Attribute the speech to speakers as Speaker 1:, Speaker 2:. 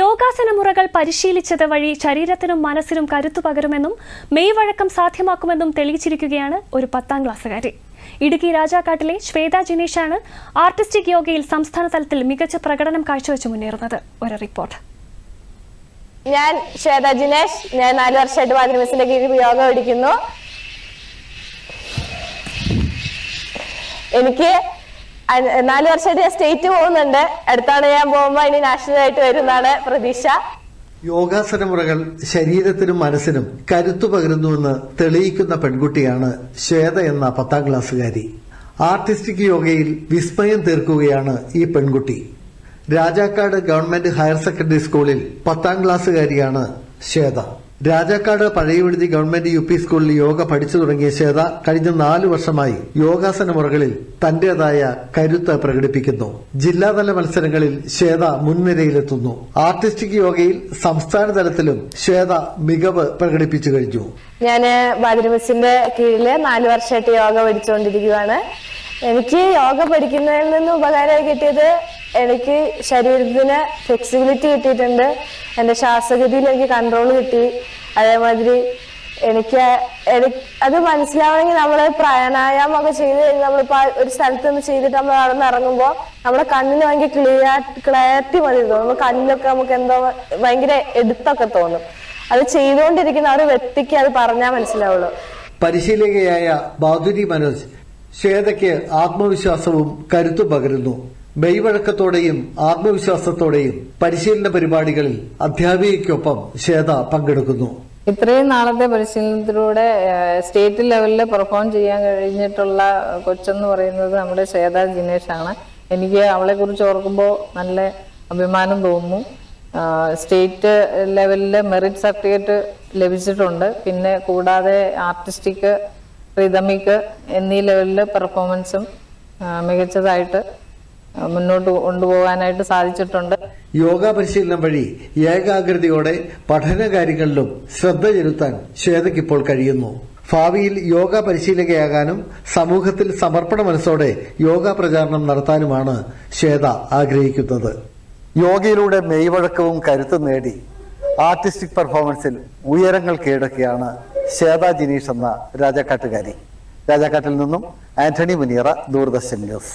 Speaker 1: യോഗാസന മുറകൾ പരിശീലിച്ചത് വഴി ശരീരത്തിനും മനസ്സിനും കരുത്തു പകരുമെന്നും മെയ് വഴക്കം സാധ്യമാക്കുമെന്നും തെളിയിച്ചിരിക്കുകയാണ് ഒരു പത്താം ക്ലാസ്സുകാരി. ഇടുക്കി രാജാക്കാട്ടിലെ ശ്വേത ജിനീഷാണ് ആർട്ടിസ്റ്റിക് യോഗയിൽ സംസ്ഥാന തലത്തിൽ മികച്ച പ്രകടനം കാഴ്ചവെച്ച് മുന്നേറുന്നത്. ഒരു റിപ്പോർട്ട്.
Speaker 2: ഞാൻ ശ്വേത ജിനേഷ്. ഞാൻ നാല് വർഷമായിട്ട് മാതൃമിസിന്റെ കീഴിൽ യോഗ പഠിക്കുന്നു എനിക്ക് നാല് വർഷമായിട്ട് സ്റ്റേറ്റ് പോകുന്നുണ്ട്. അടുത്താണ് ഞാൻ പോകുമ്പോ ഇനി നാഷണൽ ആയിട്ട് വരുന്നതാണ് പ്രതീക്ഷ.
Speaker 3: യോഗാസന മുറകൾ ശരീരത്തിനും മനസ്സിനും കരുത്തു പകരുന്നുവെന്ന് തെളിയിക്കുന്ന പെൺകുട്ടിയാണ് ശ്വേത എന്ന പത്താം ക്ലാസ്സുകാരി. ആർട്ടിസ്റ്റിക് യോഗയിൽ വിസ്മയം തീർക്കുകയാണ് ഈ പെൺകുട്ടി. രാജാക്കാട് ഗവൺമെന്റ് ഹയർ സെക്കൻഡറി സ്കൂളിൽ പത്താം ക്ലാസ്സുകാരിയാണ് Shweta. Rajakkad Pazhayaviduthi government U P സ്കൂളിൽ യോഗ പഠിച്ചു തുടങ്ങിയ ശ്വേത കഴിഞ്ഞ നാലു വർഷമായി യോഗാസന മുറകളിൽ തന്റേതായ കരുത്ത് പ്രകടിപ്പിക്കുന്നു. ജില്ലാതല മത്സരങ്ങളിൽ ശ്വേത മുൻനിരയിലെത്തുന്നു. ആർട്ടിസ്റ്റിക് യോഗയിൽ സംസ്ഥാന തലത്തിലും ശ്വേത മികവ് പ്രകടിപ്പിച്ചു കഴിഞ്ഞു.
Speaker 2: ഞാൻ ബാദ്രമസിന്റെ കീഴിൽ നാല് വർഷമായിട്ട് യോഗ പഠിച്ചുകൊണ്ടിരിക്കുകയാണ് എനിക്ക് യോഗ പഠിക്കുന്നതിൽ നിന്ന് ഉപകാരമായി കിട്ടിയത് എനിക്ക് ശരീരത്തിന് ഫ്ലെക്സിബിലിറ്റി കിട്ടിയിട്ടുണ്ട്. എന്റെ ശ്വാസഗതിയിൽ എനിക്ക് കൺട്രോൾ കിട്ടി. അതേമാതിരി എനിക്ക് അത് മനസ്സിലാവണമെങ്കിൽ നമ്മൾ പ്രാണായാമമൊക്കെ ചെയ്ത് നമ്മളിപ്പോ ഒരു സ്ഥലത്ത് നിന്ന് ചെയ്തിട്ട് നമ്മൾ അവിടെ നിന്ന് ഇറങ്ങുമ്പോൾ നമ്മുടെ കണ്ണിന് ഭയങ്കര ക്ലിയർ ക്ലാരിറ്റി മതി തോന്നും. നമ്മൾ കണ്ണിലൊക്കെ നമുക്ക് എന്തോ ഭയങ്കര എടുത്തൊക്കെ തോന്നും. അത് ചെയ്തുകൊണ്ടിരിക്കുന്ന ആ ഒരു വ്യക്തിക്ക് അത് പറഞ്ഞാൽ മനസ്സിലാവുള്ളൂ.
Speaker 3: പരിശീലകയായ ബാധുരി മനോജ് ശ്വേതയ്ക്ക് ആത്മവിശ്വാസവും കരുത്തു പകരുന്നു. മെയ്വഴക്കത്തോടെയും ആത്മവിശ്വാസത്തോടെയും പരിശീലന പരിപാടികളിൽ അധ്യാപികയ്ക്കൊപ്പം ശ്വേത പങ്കെടുക്കുന്നു.
Speaker 4: ഇത്രയും നാളത്തെ പരിശീലനത്തിലൂടെ സ്റ്റേറ്റ് ലെവലിൽ പെർഫോം ചെയ്യാൻ കഴിഞ്ഞിട്ടുള്ള കൊച്ചെന്ന് പറയുന്നത് നമ്മുടെ ശ്വേത ജിനേഷാണ്. എനിക്ക് അവളെ കുറിച്ച് ഓർക്കുമ്പോൾ നല്ല അഭിമാനം തോന്നുന്നു. സ്റ്റേറ്റ് ലെവലിൽ മെറിറ്റ് സർട്ടിഫിക്കറ്റ് ലഭിച്ചിട്ടുണ്ട്. പിന്നെ കൂടാതെ ആർട്ടിസ്റ്റിക് റിതമിക് എന്നീ ലെവലിൽ പെർഫോമൻസും മികച്ചതായിട്ട് മുന്നോട്ട് കൊണ്ടുപോകാനായിട്ട് സാധിച്ചിട്ടുണ്ട്.
Speaker 3: യോഗ പരിശീലനം വഴി ഏകാഗ്രതയോടെ പഠനകാര്യങ്ങളിലും ശ്രദ്ധ ചെലുത്താൻ ശ്വേതയ്ക്ക് ഇപ്പോൾ കഴിയുന്നു. ഭാവിയിൽ യോഗ പരിശീലകയാകാനും സമൂഹത്തിൽ സമർപ്പണ മനസ്സോടെ യോഗ പ്രചാരണം നടത്താനുമാണ് ശ്വേത ആഗ്രഹിക്കുന്നത്. യോഗയിലൂടെ മെയ്വഴക്കവും കരുത്തും നേടി ആർട്ടിസ്റ്റിക് പെർഫോമൻസിൽ ഉയരങ്ങൾ കീഴടക്കുകയാണ് ശ്വേത ജിനീഷ് എന്ന രാജാക്കാട്ടുകാരി. രാജാക്കാട്ടിൽ നിന്നും ആന്റണി മുനിയറ ദൂരദർശൻ ന്യൂസ്.